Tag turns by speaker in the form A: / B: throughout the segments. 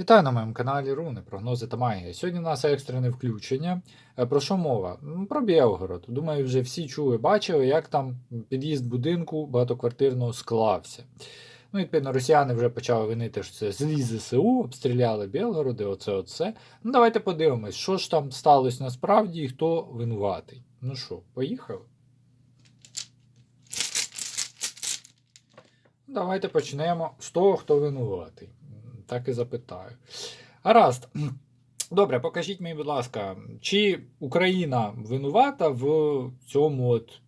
A: Вітаю на моєму каналі Руни, прогнози та магія. Сьогодні у нас екстрене включення. Е, Про що мова? Про Білгород. Думаю, вже всі чули, бачили, як там під'їзд будинку багатоквартирного склався. Ну, відповідно, росіяни вже почали винити, що це злі ЗСУ, обстріляли Білгороди, оце оце. Ну, давайте подивимось, що ж там сталося насправді і хто винуватий. Ну що, поїхали? Давайте почнемо з того, хто винуватий. Так і запитаю. Гаразд. Добре, покажіть мені, будь ласка, чи Україна винувата в цьому от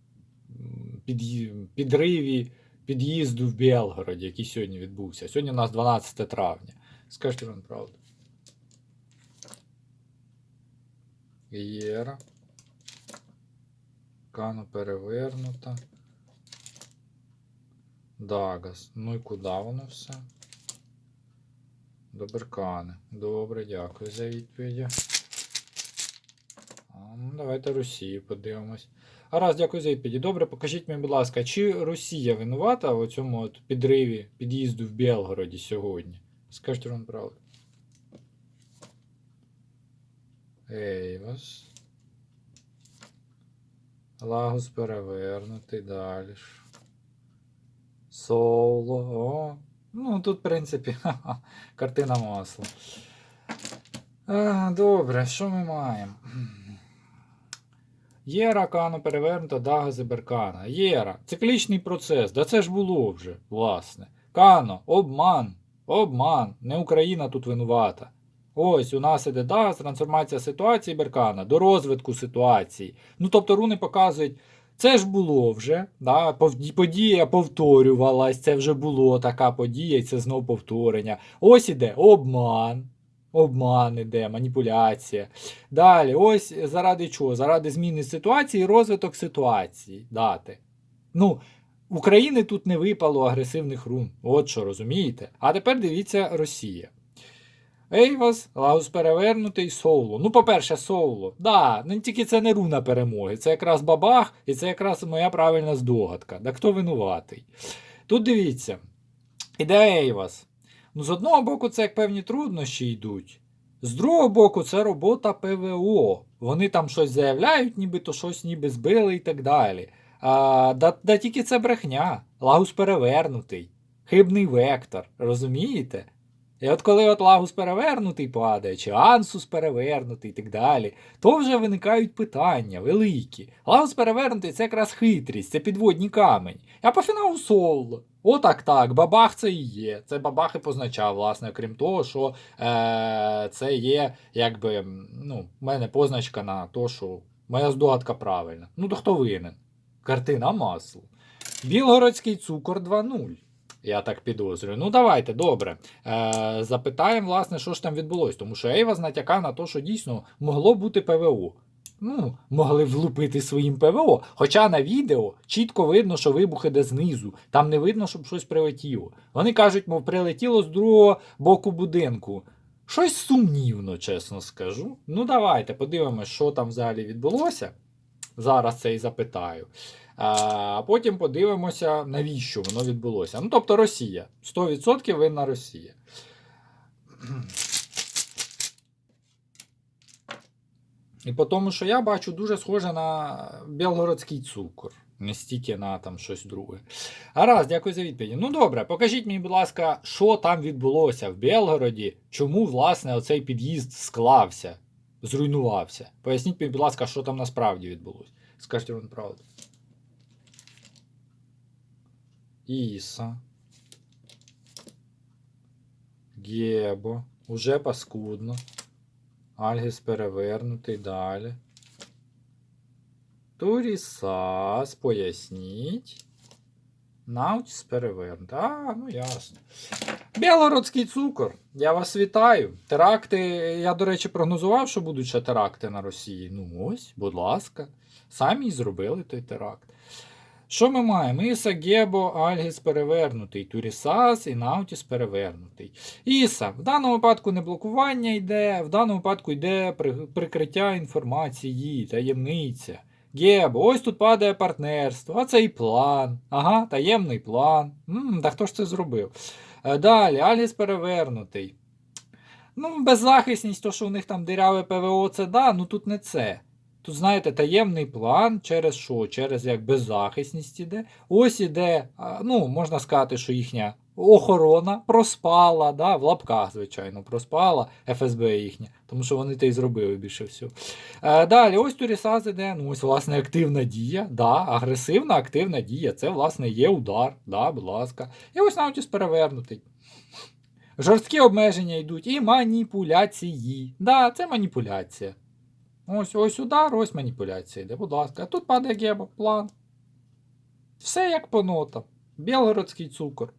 A: підриві під'їзду в Білгороді, який сьогодні відбувся? Сьогодні у нас 12 травня. Скажіть вам правду. Єра. Кано перевернута. Дагас. Ну і куди воно все? До. Добре, дякую за відповіді. Ну, давайте Росію подивимось. Гаразд, дякую за відповіді. Добре, покажіть мені, будь ласка, чи Росія винувата в цьому от підриві під'їзду в Білгороді сьогодні? Скажіть вам правду. Ейвас. Лагус перевернутий далі. Соло. Ну, тут, в принципі, картина масла. А, добре, що ми маємо? Єра, Кано перевернута, Дага Зеберкана. Єра, циклічний процес. Да це ж було вже, власне. Кано, обман. Обман. Не Україна тут винувата. Ось у нас іде Дага, трансформація ситуації Беркана до розвитку ситуації. Ну тобто руни показують. Це ж було вже, да, подія повторювалась, це вже було така подія, і це знов повторення. Ось іде обман. Обман іде, маніпуляція. Далі, ось заради чого? Заради зміни ситуації і розвиток ситуації дати. Ну, України тут не випало агресивних рун. От що розумієте? А тепер дивіться Росія. Ейвас, Лагус перевернутий, Соуло. Ну, по-перше, Соуло. Да, ну тільки це не руна перемоги. Це якраз бабах, і це якраз моя правильна здогадка. Да хто винуватий? Тут дивіться. Іде Ейвас. Ну, з одного боку, це як певні труднощі йдуть. З другого боку, це робота ПВО. Вони там щось заявляють, нібито щось ніби збили і так далі. А, да, да тільки це брехня. Лагус перевернутий. Хибний вектор. Розумієте? І от коли от лагус перевернутий падає, чи ансус перевернутий і так далі, то вже виникають питання великі. Лагус перевернутий це якраз хитрість, це підводні камень. А по фіналу соло. Отак так, бабах це і є. Це бабах і позначав, власне, крім того, що е, це є, якби, ну, в мене позначка на то, що моя здогадка правильна. Ну то хто винен? Картина масло. Білгородський цукор 2.0. Я так підозрюю. Ну, давайте, добре. Е, запитаємо, власне, що ж там відбулося. Тому що Ейвас натякав на те, що дійсно могло бути ПВО. Ну, могли влупити своїм ПВО. Хоча на відео чітко видно, що вибух іде знизу. Там не видно, щоб щось прилетіло. Вони кажуть, мов прилетіло з другого боку будинку. Щось сумнівно, чесно скажу. Ну, давайте подивимося, що там взагалі відбулося. Зараз це і запитаю. А потім подивимося, навіщо воно відбулося. Ну, тобто Росія. 100% винна Росія. І по тому, що я бачу, дуже схоже на білгородський цукор. Не стільки на там щось друге. Гаразд, дякую за відповіді. Ну добре, покажіть мені, будь ласка, що там відбулося в Білгороді, чому, власне, оцей під'їзд склався, зруйнувався. Поясніть мені, будь ласка, що там насправді відбулося. Скажіть вам правду. Іса. Гебо. Уже паскудно. Альгіс перевернутий далі. Турісас, поясніть. Наутіс перевернутий. А, ну ясно. Білородський цукор. Я вас вітаю. Теракти. Я, до речі, прогнозував, що будуть ще теракти на Росії. Ну ось, будь ласка. Самі й зробили той теракт. Що ми маємо? Іса, Гебо, Альгіс перевернутий, Турісас і Наутіс перевернутий. Іса, в даному випадку не блокування йде, в даному випадку йде прикриття інформації, таємниця. Гебо, ось тут падає партнерство, а це і план. Ага, таємний план. М, та хто ж це зробив? Е, Далі, Альгіс перевернутий. Ну, беззахисність, то, що у них там диряве ПВО, це да, ну тут не це. Тут, знаєте, таємний план через що? Через як беззахисність іде. Ось іде, ну, можна сказати, що їхня охорона проспала, да, в лапках, звичайно, проспала ФСБ їхня, тому що вони те й зробили більше всього. Е, далі, ось Турісаз іде, ну ось, власне, активна дія, да, агресивна активна дія. Це, власне, є удар, да, будь ласка. І ось Наутіс перевернутий. Жорсткі обмеження йдуть і маніпуляції. Да, це маніпуляція. Ось ось удар, ось маніпуляція йде, будь ласка. А тут падає геба, план. Все як по нотам. Білгородський цукор.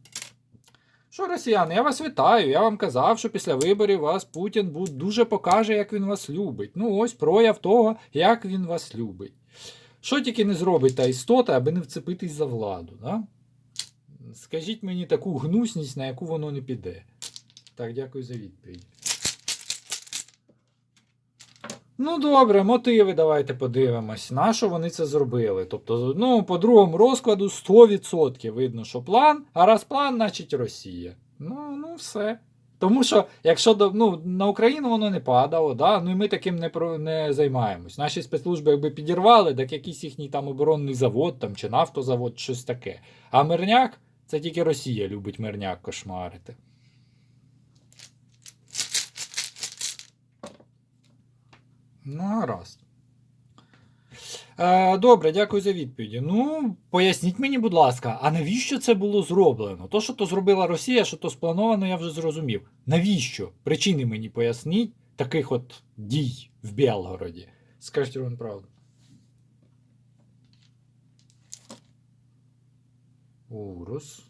A: Що, росіяни, я вас вітаю. Я вам казав, що після виборів вас Путін дуже покаже, як він вас любить. Ну, ось прояв того, як він вас любить. Що тільки не зробить та істота, аби не вцепитись за владу, да? Скажіть мені таку гнусність, на яку воно не піде. Так, дякую за відповідь. Ну, добре, мотиви давайте подивимось. На що вони це зробили? Тобто, ну, по другому розкладу 100% видно, що план, а раз план, значить Росія. Ну, ну все. Тому що, якщо ну, на Україну воно не падало, да? ну і ми таким не, про, не займаємось. Наші спецслужби якби підірвали, так якийсь їхній там оборонний завод там, чи нафтозавод, щось таке. А мирняк це тільки Росія любить мирняк кошмарити. Ну, гаразд. Е, добре, дякую за відповіді. Ну, поясніть мені, будь ласка, а навіщо це було зроблено? То, що то зробила Росія, що то сплановано, я вже зрозумів. Навіщо? Причини мені поясніть таких от дій в Білгороді. Скажіть вам правду. Урус.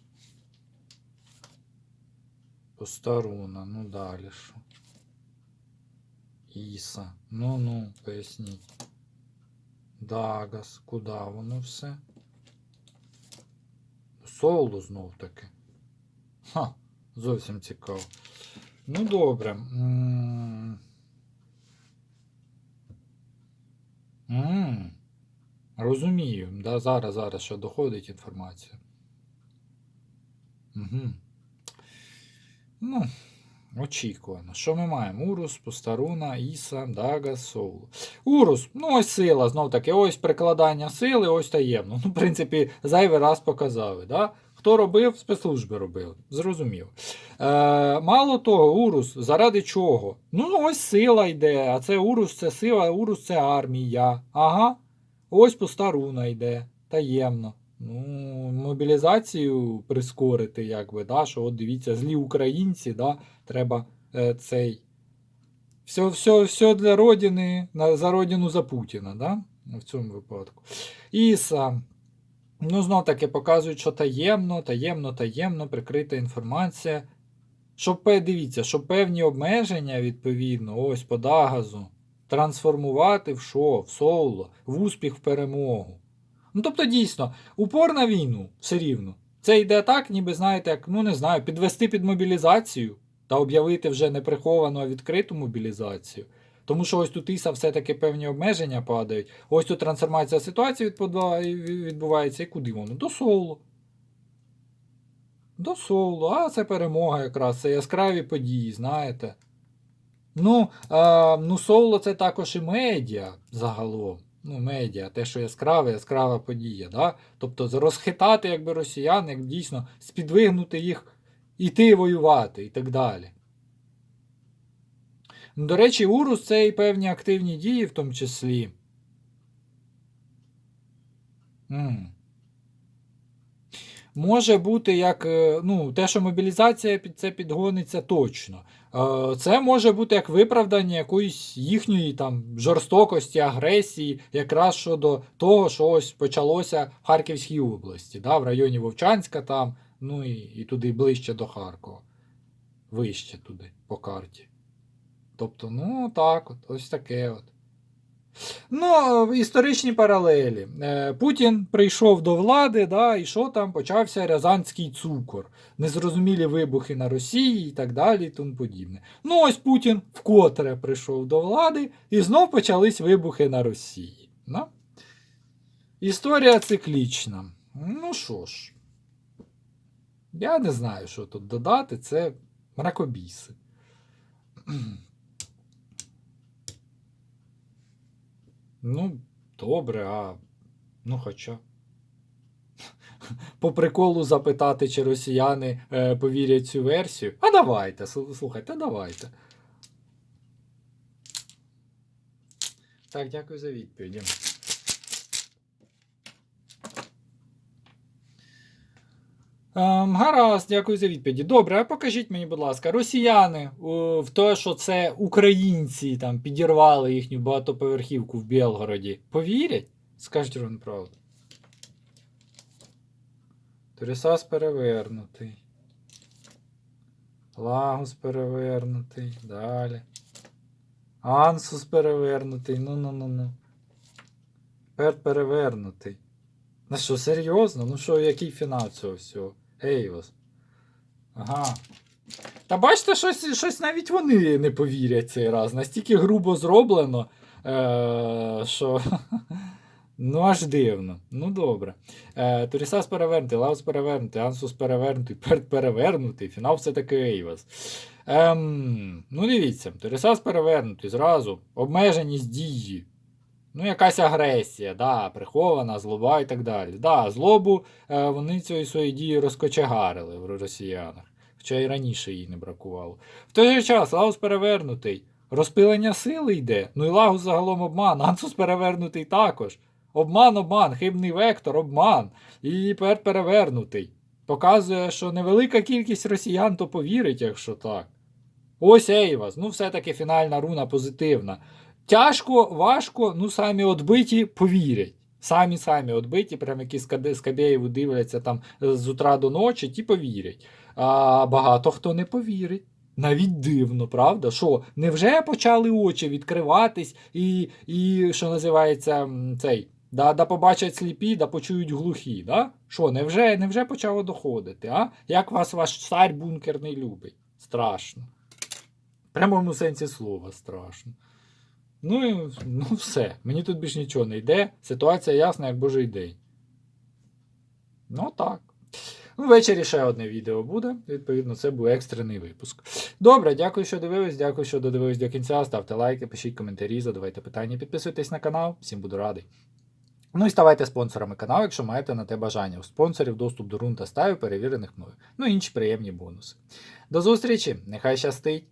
A: Постаруна, ну далі що. Іса. Ну ну, поясніть. Дагас, куди воно все? Соло знов таки. Ха, зовсім цікаво. Ну добре. М. М. Розумію. Да, зараз, зараз ще доходить інформація. Угу. Ну, очікувано. Що ми маємо? Урус, Постаруна, Іса, Дага, Соул. Урус, ну ось сила, знов таки, ось прикладання сили, ось таємно. Ну, в принципі, зайвий раз показали. Да? Хто робив, спецслужби робили. Зрозумів. Е, мало того, Урус, заради чого? Ну, ось сила йде, а це Урус це сила, Урус це армія. Ага. Ось Постаруна йде. Таємно. Ну, мобілізацію прискорити, якби, да, що от дивіться, злі українці, да, треба е, цей. Все, все, все для родини, за родину за Путіна, да? в цьому випадку. Іса. Ну, знов таки показують, що таємно, таємно, таємно, прикрита інформація. Щоб, дивіться, щоб певні обмеження, відповідно, ось по Дагазу, трансформувати в що? В соло, в успіх, в перемогу. Ну, тобто, дійсно, упор на війну все рівно. Це йде так, ніби знаєте, як, ну не знаю, підвести під мобілізацію та об'явити вже не приховану, а відкриту мобілізацію. Тому що ось тут іса все-таки певні обмеження падають. Ось тут трансформація ситуації відбувається. І куди воно? До соло. До соло. А це перемога якраз, це яскраві події, знаєте. Ну, а, ну соло це також і медіа загалом. Ну, медіа, те, що яскраве, яскрава подія. Да? Тобто розхитати якби росіян, як дійсно спідвигнути їх іти воювати і так далі. Ну, До речі, Урус це і певні активні дії в тому числі. Може бути як, е, ну, те, що мобілізація під це підгониться точно. Е, Це може бути як виправдання якоїсь їхньої там жорстокості, агресії, якраз щодо того, що ось почалося в Харківській області, да, в районі Вовчанська там, ну і, і туди ближче до Харкова. Вище туди по карті. Тобто, ну так, от, ось таке от. Ну, історичні паралелі. Е, Путін прийшов до влади, да, і що там почався Рязанський цукор, незрозумілі вибухи на Росії і так далі, і тому подібне. Ну, ось Путін вкотре прийшов до влади, і знов почались вибухи на Росії. Ну? Історія циклічна. Ну що ж, я не знаю, що тут додати, це мракобіси. Ну, добре, а. Ну, хоча. По приколу запитати, чи росіяни е, повірять цю версію. А давайте, слухайте, давайте. Так, дякую за відповіді. Ем, гаразд, дякую за відповіді. Добре, а покажіть мені, будь ласка, росіяни о, в те, що це українці там підірвали їхню багатоповерхівку в Білгороді. Повірять? Скажіть вам правду. Торісас перевернутий. Лагус перевернутий. Далі. Ансус перевернутий. Ну-ну-ну-ну. Перт перевернутий. Ну що, серйозно? Ну що, який фінал цього всього? Ейвос. Ага. Та бачите, щось, щось навіть вони не повірять цей раз. Настільки грубо зроблено, е- що. Ну, аж дивно. Ну, добре. Е, Турісас перевернутий, Лаус перевернутий, Ансус перевернутий, Перт перевернутий, фінал все-таки Ейвас. Ем, ну, дивіться, Турісас перевернутий зразу. Обмеженість дії. Ну, якась агресія, да, прихована, злоба і так далі. Да, злобу е, вони цієї своєї дії розкочегарили в росіянах. Хоча і раніше їй не бракувало. В той же час Лаус перевернутий. Розпилення сили йде. Ну і Лагус загалом обман. Ансус перевернутий також. Обман, обман, хибний вектор, обман. І Перт перевернутий. Показує, що невелика кількість росіян то повірить, якщо так. Ось Ейвас. Ну, все-таки фінальна руна позитивна. Тяжко, важко, ну самі отбиті повірять. Самі самі отбиті, прям які з дивляться там з утра до ночі, ті повірять. А багато хто не повірить. Навіть дивно, правда? Що, невже почали очі відкриватись і, і що називається, цей, да, да побачать сліпі, да почують глухі, да? Що, невже, невже почало доходити, а? Як вас ваш цар бункерний любить? Страшно. В прямому сенсі слова страшно. Ну і ну все. Мені тут більш нічого не йде. Ситуація ясна, як божий день. Ну так. Ну, ввечері ще одне відео буде. Відповідно, це був екстрений випуск. Добре, дякую, що дивились. Дякую, що додивились до кінця. Ставте лайки, пишіть коментарі, задавайте питання, підписуйтесь на канал. Всім буду радий. Ну і ставайте спонсорами каналу, якщо маєте на те бажання. У спонсорів доступ до рун та стаю, перевірених мною. Ну і інші приємні бонуси. До зустрічі! Нехай щастить!